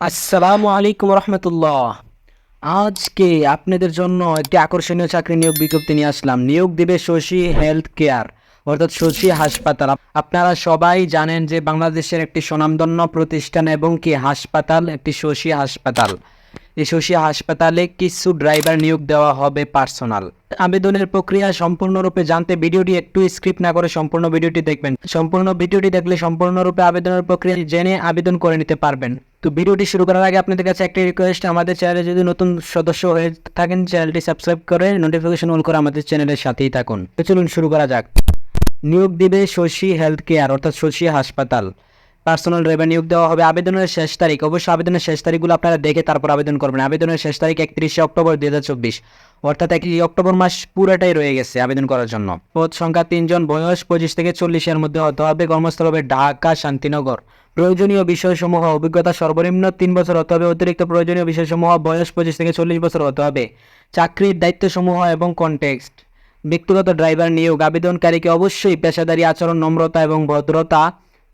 আসসালামু আলাইকুম রহমতুল্লাহ। আজকে আপনাদের জন্য একটি আকর্ষণীয় চাকরি নিয়োগ বিজ্ঞপ্তি নিয়ে আসলাম। নিয়োগ দেবে শশী হেলথ কেয়ার অর্থাৎ শশী হাসপাতাল। আপনারা সবাই জানেন যে বাংলাদেশের একটি স্বনামধন্য প্রতিষ্ঠান এবং কি হাসপাতাল, একটি শশী হাসপাতাল। শশী হাসপাতালে কিছু ড্রাইভার নিয়োগ দেওয়া হবে পার্সোনাল। আবেদনের প্রক্রিয়া সম্পূর্ণরূপে জানতে ভিডিওটি একটু স্ক্রিপ্ট না করে সম্পূর্ণ ভিডিওটি দেখবেন। সম্পূর্ণ ভিডিওটি দেখলে সম্পূর্ণরূপে আবেদনের প্রক্রিয়া জেনে আবেদন করে নিতে পারবেন। তো ভিডিওটি শুরু করার আগে আপনাদের কাছে একটি রিকোয়েস্ট আমাদের চ্যানেলে যদি নতুন সদস্য হয়ে থাকেন, চ্যানেলটি সাবস্ক্রাইব করে নোটিফিকেশন অন করে আমাদের চ্যানেলের সাথেই থাকুন। তো চলুন শুরু করা যাক। নিয়োগ দিবে শশী হেলথ কেয়ার অর্থাৎ শশী হাসপাতাল। পার্সোনাল নিয়োগ দেওয়া হবে। আবেদনের শেষ তারিখ, অবশ্যই আবেদনের শেষ তারিখগুলো আপনারা দেখে তারপর আবেদন করবেন। আবেদনের শেষ তারিখ একত্রিশে অক্টোবর দুই হাজার চব্বিশ। অর্থাৎ একই অক্টোবর মাস পুরোটাই রয়ে গেছে আবেদন করার জন্য। পদ সংখ্যা তিনজন, বয়স পঁচিশ থেকে চল্লিশের মধ্যে হতে হবে। কর্মস্থল হবে ঢাকা, শান্তিনগর। প্রয়োজনীয় বিষয়সমূহ, অভিজ্ঞতা সর্বনিম্ন তিন বছর হতে হবে। অতিরিক্ত প্রয়োজনীয় বিষয়সমূহ, বয়স পঁচিশ থেকে চল্লিশ বছর হতে হবে। চাকরির দায়িত্বসমূহ এবং কনটেক্সট ব্যক্তিগত ড্রাইভার নিয়োগ, আবেদনকারীকে অবশ্যই পেশাদারী আচরণ, নম্রতা এবং ভদ্রতা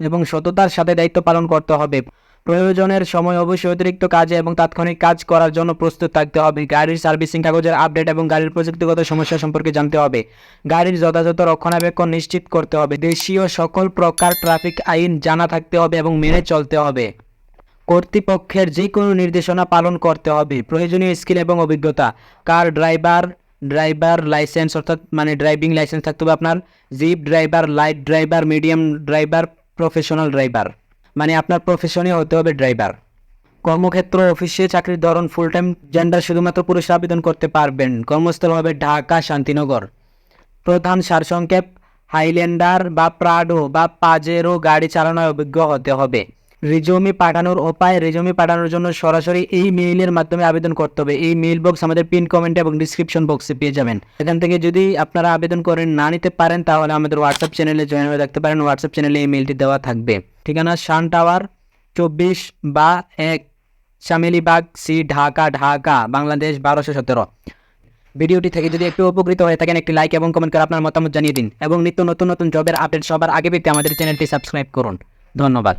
এবং সততার সাথে দায়িত্ব পালন করতে হবে। প্রয়োজনের সময় অবশ্যই অতিরিক্ত কাজে এবং তাৎক্ষণিক কাজ করার জন্য প্রস্তুত থাকতে হবে। গাড়ির সার্ভিসিং কাগজের আপডেট এবং গাড়ির প্রযুক্তিগত সমস্যা সম্পর্কে জানতে হবে। গাড়ির যথাযথ রক্ষণাবেক্ষণ নিশ্চিত করতে হবে। দেশীয় সকল প্রকার ট্রাফিক আইন জানা থাকতে হবে এবং মেনে চলতে হবে। কর্তৃপক্ষের যে কোনো নির্দেশনা পালন করতে হবে। প্রয়োজনীয় স্কিল এবং অভিজ্ঞতা। কার ড্রাইভার ড্রাইভার লাইসেন্স অর্থাৎ মানে ড্রাইভিং লাইসেন্স থাকতে হবে আপনার। Jeep driver, light driver, medium driver professional driver মানে আপনার প্রফেশনে হতে হবে ড্রাইভার কর্মক্ষেত্র অফিসে চাকরির ধরন ফুল টাইম জেন্ডার শুধুমাত্র পুরুষ আবেদন করতে পারবেন। কর্মস্থল হবে ঢাকা, শান্তিনগর। প্রধান সারসংক্ষেপ, হাইল্যান্ডার বা প্রাডো বা পাজেরো গাড়ি চালানোর অভিজ্ঞ হতে হবে। রিজমি পাঠানোর উপায় রিজমি পাঠানোর জন্য সরাসরি এই মেইলের মাধ্যমে আবেদন করতে হবে। এই মেইল বক্স আমাদের পিন কমেন্ট এবং ডিসক্রিপশন বক্সে পেয়ে যাবেন। এখান থেকে যদি আপনারা আবেদন করেন না নিতে পারেন, তাহলে আমাদের হোয়াটসঅ্যাপ চ্যানেলে জয়েন হয়ে থাকতে পারেন। হোয়াটসঅ্যাপ চ্যানেলে এই মেইলটি দেওয়া থাকবে। ঠিকানা শান টাওয়ার, চব্বিশ বা এক চামেলিবাগ সি, ঢাকা ঢাকা, বাংলাদেশ, বারোশো সতেরো। ভিডিওটি থেকে যদি একটু উপকৃত হয়ে থাকেন, একটি লাইক এবং কমেন্ট করে আপনার মতামত জানিয়ে দিন। এবং নিত্য নতুন নতুন জবের আপডেট সবার আগে পেতে আমাদের চ্যানেলটি সাবস্ক্রাইব করুন। ধন্যবাদ।